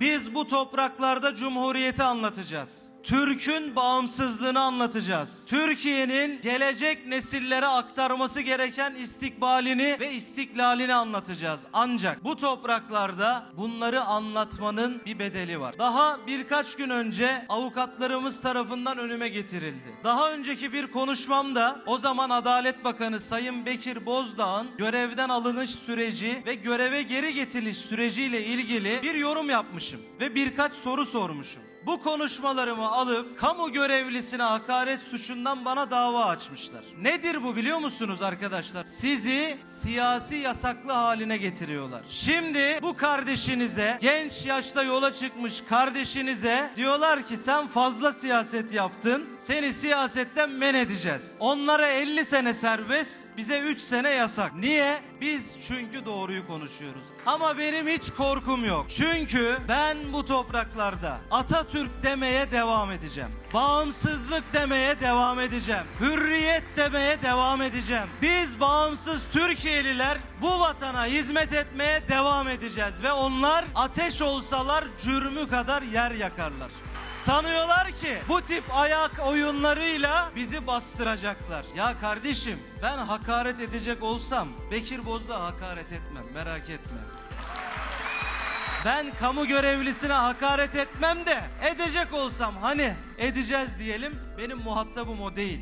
Biz bu topraklarda cumhuriyeti anlatacağız. Türk'ün bağımsızlığını anlatacağız. Türkiye'nin gelecek nesillere aktarması gereken istikbalini ve istiklalini anlatacağız. Ancak bu topraklarda bunları anlatmanın bir bedeli var. Daha birkaç gün önce avukatlarımız tarafından önüme getirildi. Daha önceki bir konuşmamda o zaman Adalet Bakanı Sayın Bekir Bozdağ'ın görevden alınış süreci ve göreve geri getiriş süreciyle ilgili bir yorum yapmışım ve birkaç soru sormuşum. Bu konuşmalarımı alıp kamu görevlisine hakaret suçundan bana dava açmışlar. Nedir bu biliyor musunuz arkadaşlar? Sizi siyasi yasaklı haline getiriyorlar. Şimdi bu kardeşinize, genç yaşta yola çıkmış kardeşinize diyorlar ki sen fazla siyaset yaptın. Seni siyasetten men edeceğiz. Onlara 50 sene serbest, bize 3 sene yasak. Niye? Biz çünkü doğruyu konuşuyoruz. Ama benim hiç korkum yok. Çünkü ben bu topraklarda Atatürk demeye devam edeceğim. Bağımsızlık demeye devam edeceğim. Hürriyet demeye devam edeceğim. Biz bağımsız Türkiye'liler bu vatana hizmet etmeye devam edeceğiz ve onlar ateş olsalar cürmü kadar yer yakarlar. Sanıyorlar ki bu tip ayak oyunlarıyla bizi bastıracaklar. Ya kardeşim ben hakaret edecek olsam Bekir Bozdağ hakaret etmem merak etme. Ben kamu görevlisine hakaret etmem de edecek olsam hani edeceğiz diyelim benim muhatabım o değil.